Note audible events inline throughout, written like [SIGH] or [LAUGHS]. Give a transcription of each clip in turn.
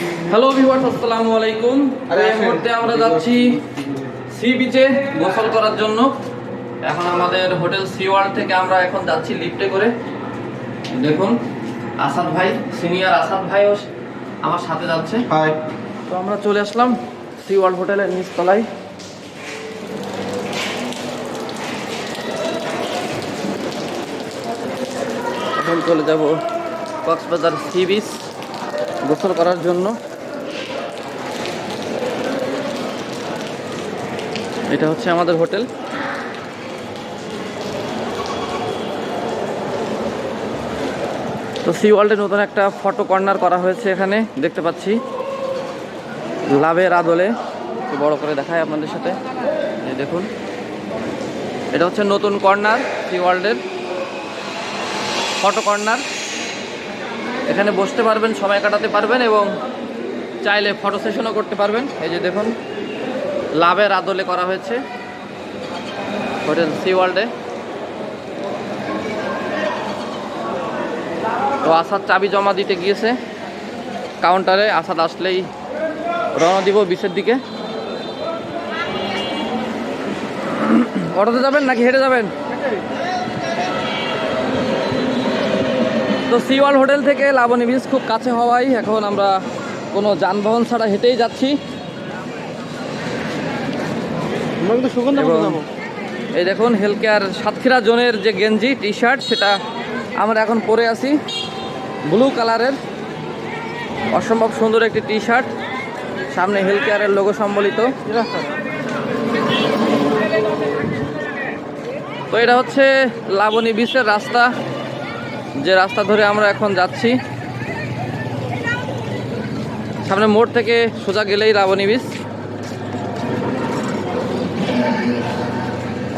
Hello viewers আসসালামু আলাইকুম এই মুহূর্তে আমরা যাচ্ছি সি বিচে গোসল করার জন্য। এখন আমাদের হোটেল সি ওয়ার্ল্ড থেকে আমরা এখন যাচ্ছি লিফটে করে। দেখুন আসাদ ভাই সিনিয়র আসাদ ভাইও আমার সাথে যাচ্ছে। হাই তো আমরা চলে আসলাম সি ওয়ার্ল্ড হোটেলের নিচতলায়। এখন চলে যাব কক্সবাজার সি বিচ গোসল করার জন্য। এটা হচ্ছে আমাদের হোটেল। তো সি ওয়ার্ল্ডে নতুন একটা ফটো কর্নার করা হয়েছে এখানে, দেখতে পাচ্ছি। লাভের আদলে বড় করে দেখায় আপনাদের সাথে। দেখুন। এটা হচ্ছে নতুন কর্নার সি ওয়ার্ল্ডের ফটো কর্নার। এখানে বসতে পারবেন, সময় কাটাতে পারবেন এবং চাইলে ফটো সেশনও করতে পারবেন। এই যে দেখুন, লাভের আদলে করা হয়েছে হোটেল সি ওয়ার্ল্ডে তো আসাদ চাবি জমা দিতে গিয়েছে কাউন্টারে আসাদ আসলেই রওনা দিব বিচের দিকে। অটোতে যাবেন নাকি হেঁটে যাবেন? তো সিওয়াল হোটেল থেকে লাবণী বিচ খুব কাছে হওয়ায় এখন আমরা কোনো যানবাহন ছাড়া হেঁটেই যাচ্ছি। এই দেখুন হেলথ কেয়ার সাতক্ষীরা জোনের যে গেঞ্জি টি শার্ট সেটা আমরা এখন পরে আছি। ব্লু কালারের অসম্ভব সুন্দর একটি টি শার্ট সামনে হেলথ কেয়ারের লোগো সম্বলিত। তো এটা হচ্ছে লাবণী বিচের রাস্তা। যে রাস্তা ধরে আমরা এখন যাচ্ছি। সামনে মোড় থেকে সোজা গেলেই লাবণী বিচ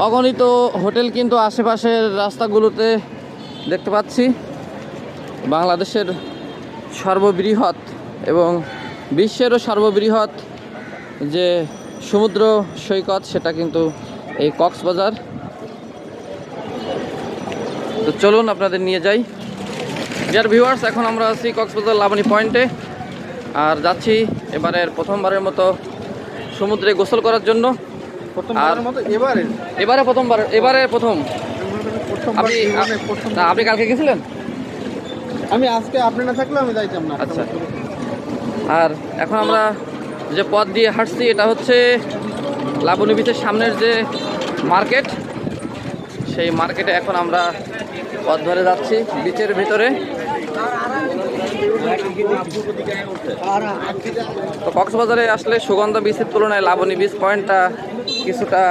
অগণিত হোটেল কিন্তু আশেপাশের রাস্তাগুলোতে দেখতে পাচ্ছি। বাংলাদেশের সর্ববৃহৎ এবং বিশ্বেরও সর্ববৃহৎ যে সমুদ্র সৈকত, সেটা কিন্তু এই কক্সবাজার। তো চলুন আপনাদের নিয়ে যাই। ডিয়ার ভিউয়ার্স এখন আমরা আছি কক্সবাজার লাবণী পয়েন্টে। আর যাচ্ছি এবারের প্রথমবারের মতো সমুদ্রে গোসল করার জন্য। মতো এবারে এবারে প্রথমবার এবারে প্রথম। আপনি না আপনি কালকে গেছিলেন? আমি আজকে আপনি না থাকলে আমি যাইতাম না। আচ্ছা। আর এখন আমরা যে পথ দিয়ে হাঁটছি এটা হচ্ছে লাবণী বিচের সামনের যে মার্কেট। সেই মার্কেটে এখন আমরা পথ ধরে যাচ্ছি বিচের ভিতরে। তো কক্সবাজারে আসলে সুগন্ধ বিচের তুলনায় লাবণী বিচ পয়েন্টটা কিছুটা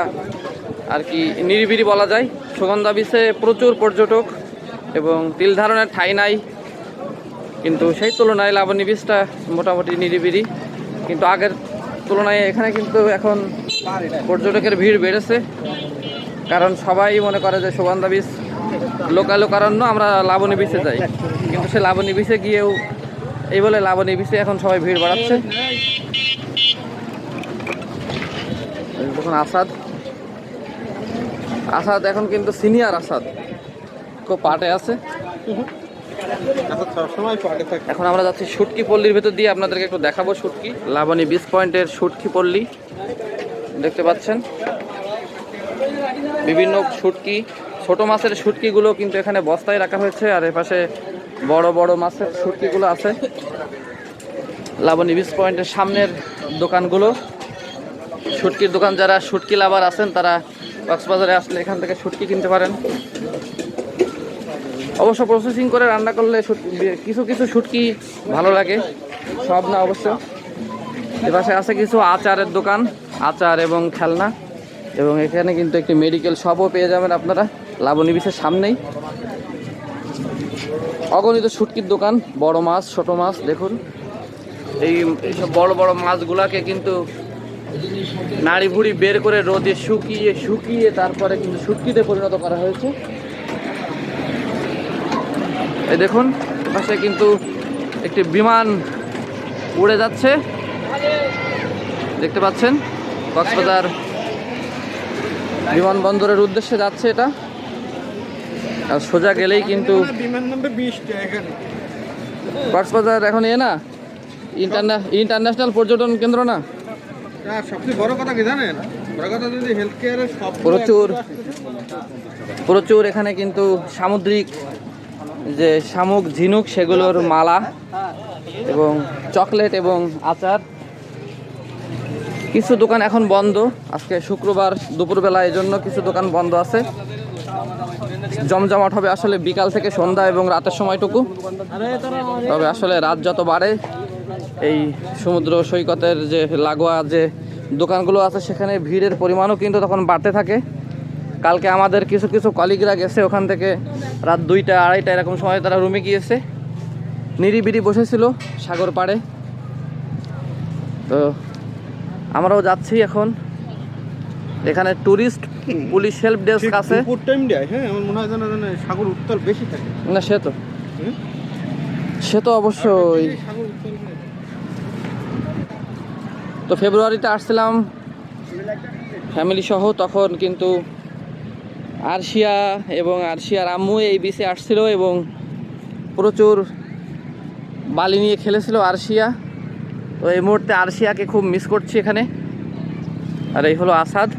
আর কি নিরিবিলি বলা যায়। সুগন্ধা বিচে প্রচুর পর্যটক এবং তিল ধারণের ঠাঁই নাই, কিন্তু সেই তুলনায় লাবণী বীজটা মোটামুটি নিরিবিলি। কিন্তু আগের তুলনায় এখানে কিন্তু এখন পর্যটকের ভিড় বেড়েছে, কারণ সবাই মনে করে যে সুগন্ধা বীজ লোকালোকারণ্য আমরা লাবণী বীচে যাই। কিন্তু সে লাবণী বীচে গিয়েও এই বলে লাবণী বীচে এখন সবাই ভিড় বাড়াচ্ছে। দেখুন আসাদ। আসাদ এখন কিন্তু সিনিয়র আসাদ। খুব পাটে আছে। এখন আমরা যাচ্ছি শুটকি পল্লীর ভেতর দিয়ে, আপনাদেরকে একটু দেখাবো শুটকি। লাবণী বিচ পয়েন্টের শুটকি পল্লী। দেখতে পাচ্ছেন? বিভিন্ন শুটকি। ছোট মাছের শুটকিগুলো কিন্তু এখানে বস্তায় রাখা হয়েছে, আর এপাশে বড় বড় মাছের শুটকিগুলো আছে। লাবণী বিচ পয়েন্টের সামনের দোকানগুলো। শুটকির দোকান যারা শুটকি লাভার আছেন, তারা কক্সবাজারে আসলে এখান থেকে শুটকি কিনতে পারেন। অবশ্য প্রসেসিং করে রান্না করলে কিছু কিছু শুটকি ভালো লাগে, সব না অবশ্য। এপাশে আছে কিছু আচারের দোকান, আচার এবং খেলনা। এবং এখানে কিন্তু একটি মেডিকেল শপও পেয়ে যাবেন আপনারা। লাবণী বিচের সামনেই। অগণিত শুটকির দোকান, বড় মাছ, ছোট মাছ, দেখুন। এই, এইসব বড় বড় মাছগুলাকে কিন্তু নাড়ি ভুড়ি বের করে রোদে শুকিয়ে শুকিয়ে তারপরে কিন্তু শুটকিতে পরিণত করা হয়েছে। এই দেখুন, পাশে কিন্তু একটি বিমান উড়ে যাচ্ছে। দেখতে পাচ্ছেন, কক্সবাজার বিমানবন্দরের উদ্দেশ্যে যাচ্ছে এটা। আর সোজা গেলেই কিন্তু কক্সবাজার এখন এ না? ইন্টারন্যা ইন্টারন্যাশনাল পর্যটন কেন্দ্র না? সবচেয়ে বড় কথা কি জানেন? প্রচুর। প্রচুর এখানে কিন্তু সামুদ্রিক যে শামুক ঝিনুক সেগুলোর মালা এবং চকলেট এবং আচার কিছু দোকান এখন বন্ধ। আজকে শুক্রবার দুপুরবেলা এই জন্য কিছু দোকান বন্ধ আছে। জমজমাট হবে আসলে বিকাল থেকে সন্ধ্যা এবং রাতের সময়টুকু। তবে আসলে রাত যত বাড়ে, এই সমুদ্র সৈকতের যে লাগোয়া যে দোকানগুলো আছে, সেখানে ভিড়ের পরিমাণও কিন্তু তখন বাড়তে থাকে। কালকে আমাদের কিছু কিছু কলিগরা গেছে, ওখান থেকে রাত দুইটা, আড়াইটা এরকম সময় তারা রুমে গিয়েছে। নিরিবিরি বসেছিল সাগর পাড়ে। তো আমরাও যাচ্ছি এখন। এখানে টুরিস্ট পুলিশ হেল্প ডেস্ক আছে। টাইম দেয় হ্যাঁ আমার মনে হয় সাগর বেশি থাকে। না সে তো। সে তো অবশ্যই তো ফেব্রুয়ারিতে আসছিলাম। ফ্যামিলি সহ তখন কিন্তু আরশিয়া এবং আরশিয়ার আম্মু এই বিচে আসছিল এবং প্রচুর বালি নিয়ে খেলেছিল আরশিয়া। তো এই মুহূর্তে আরশিয়াকে খুব মিস করছি এখানে। আর এই হলো আসাদ।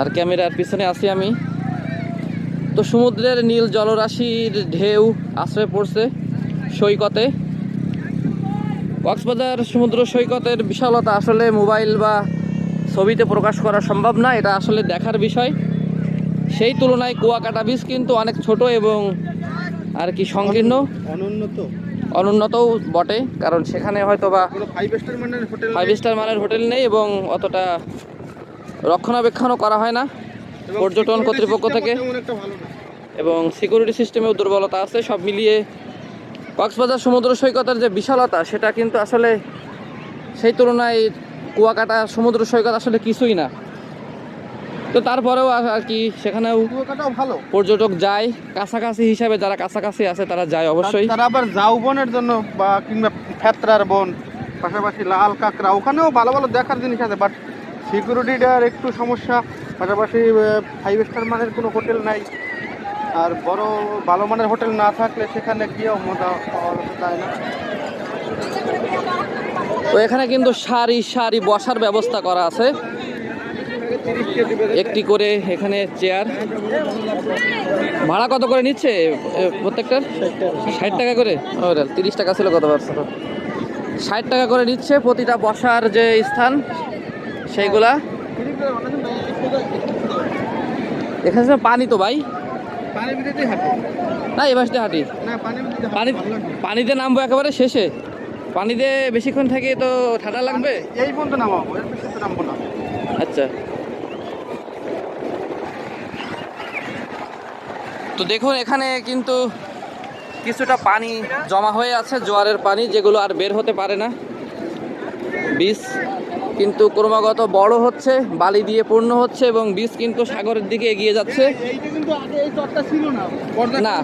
আর ক্যামেরার পিছনে আছি আমি। তো সমুদ্রের নীল জলরাশির ঢেউ আশ্রয় পড়ছে সৈকতে। কক্সবাজার সমুদ্র সৈকতের বিশালতা আসলে মোবাইল বা ছবিতে প্রকাশ করা সম্ভব না, এটা আসলে দেখার বিষয়। সেই তুলনায় কুয়াকাটা বীজ কিন্তু অনেক ছোট এবং আর কি সংকীর্ণ। অনুন্নত অনুন্নতও বটে কারণ সেখানে হয়তো বা ফাইভ স্টার মানের হোটেল ফাইভ স্টার মানের হোটেল নেই এবং অতটা রক্ষণাবেক্ষণও করা হয় না পর্যটন কর্তৃপক্ষ থেকে। এবং সিকিউরিটি সিস্টেমেও দুর্বলতা আছে সব মিলিয়ে কক্সবাজার সমুদ্র সৈকতের যে বিশালতা সেটা কিন্তু আসলে সেই তুলনায় কুয়াকাটা সমুদ্র সৈকত আসলে কিছুই না। তো তারপরেও আর কি সেখানেও ভালো। পর্যটক যায়। কাছাকাছি হিসাবে যারা কাছাকাছি আছে তারা যায় অবশ্যই। তারা আবার জাউবনের জন্য বা কিংবা ফেতরার বন পাশাপাশি লাল কাঁকড়া ওখানেও ভালো ভালো দেখার জিনিস আছে বাট সিকিউরিটিটার একটু সমস্যা। পাশাপাশি ফাইভ স্টার মানের কোনো হোটেল নাই। আর বড় ভালো মানের হোটেল না থাকলে সেখানে গিয়েও মজা পাওয়া যায় না। তো এখানে কিন্তু সারি সারি বসার ব্যবস্থা করা আছে। একটি করে এখানে চেয়ার ভাড়া কত করে নিচ্ছে প্রত্যেকটার? ষাট টাকা করে? ও তিরিশ টাকা ছিল কত পারছে ষাট টাকা করে নিচ্ছে প্রতিটা বসার যে স্থান সেইগুলা। এখানে পানি তো ভাই। না এ বাসটা হাঁটি। পানি পানিতে নামবো একেবারে শেষে। পানিতে বেশিক্ষণ থাকে তো ঠান্ডা লাগবে? এই পর্যন্ত নামাবো না। আচ্ছা। তো দেখুন, এখানে কিন্তু কিছুটা পানি জমা হয়ে আছে, জোয়ারের পানি, যেগুলো আর বের হতে পারে না। বীজ কিন্তু ক্রমাগত বড় হচ্ছে, বালি দিয়ে পূর্ণ হচ্ছে এবং বীজ কিন্তু সাগরের দিকে এগিয়ে যাচ্ছে। না।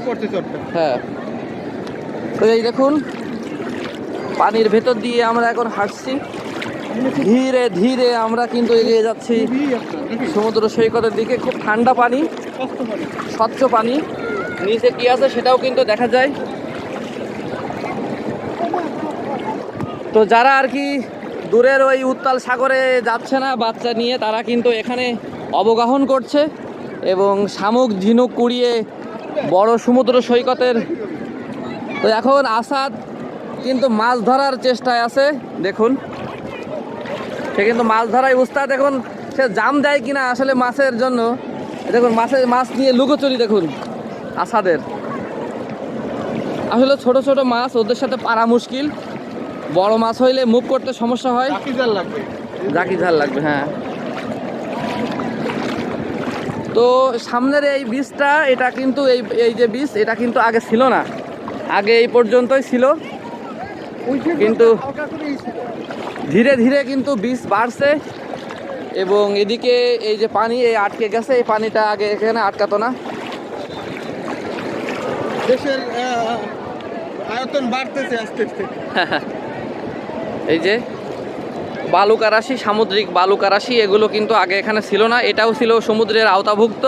হ্যাঁ। তো এই দেখুন, পানির ভেতর দিয়ে আমরা এখন হাঁটছি। ধীরে ধীরে আমরা কিন্তু এগিয়ে যাচ্ছি? সমুদ্র সৈকতের দিকে, খুব ঠান্ডা পানি। স্বচ্ছ পানি, নিচে কি আছে সেটাও কিন্তু দেখা যায়। তো যারা আর কি দূরের ওই উত্তাল সাগরে যাচ্ছে না, বাচ্চা নিয়ে, তারা কিন্তু এখানে অবগাহন করছে এবং শামুক ঝিনুক কুড়িয়ে বড় সমুদ্র সৈকতের তো এখন আসাদ কিন্তু মাছ ধরার চেষ্টায় আছে, দেখুন। সে কিন্তু মাছ ধরায় উস্তাদ এখন সে জাম দেয় কিনা আসলে মাছের জন্য। দেখুন মাছের মাছ নিয়ে লুকোচুরি দেখুন আসাদের। আসলে ছোট ছোট মাছ ওদের সাথে পারা মুশকিল। বড় মাছ হইলে মুভ করতে সমস্যা হয়। জাকি ঝাল লাগবে। হ্যাঁ। তো সামনের এই বীজটা এটা কিন্তু এই এই যে বীজ এটা কিন্তু আগে ছিল না। আগে এই পর্যন্তই ছিল। কিন্তু-। ধীরে ধীরে কিন্তু বীজ বাড়ছে। এবং এদিকে এই যে পানি এই আটকে গেছে এই পানিটা আগে এখানে আটকাতো না। দেশের আয়তন বাড়তেছে আস্তে আস্তে। [LAUGHS] এই যে বালুকারাশি সামুদ্রিক বালুকারাশি এগুলো কিন্তু আগে এখানে ছিল না এটাও ছিল সমুদ্রের আওতাভুক্ত।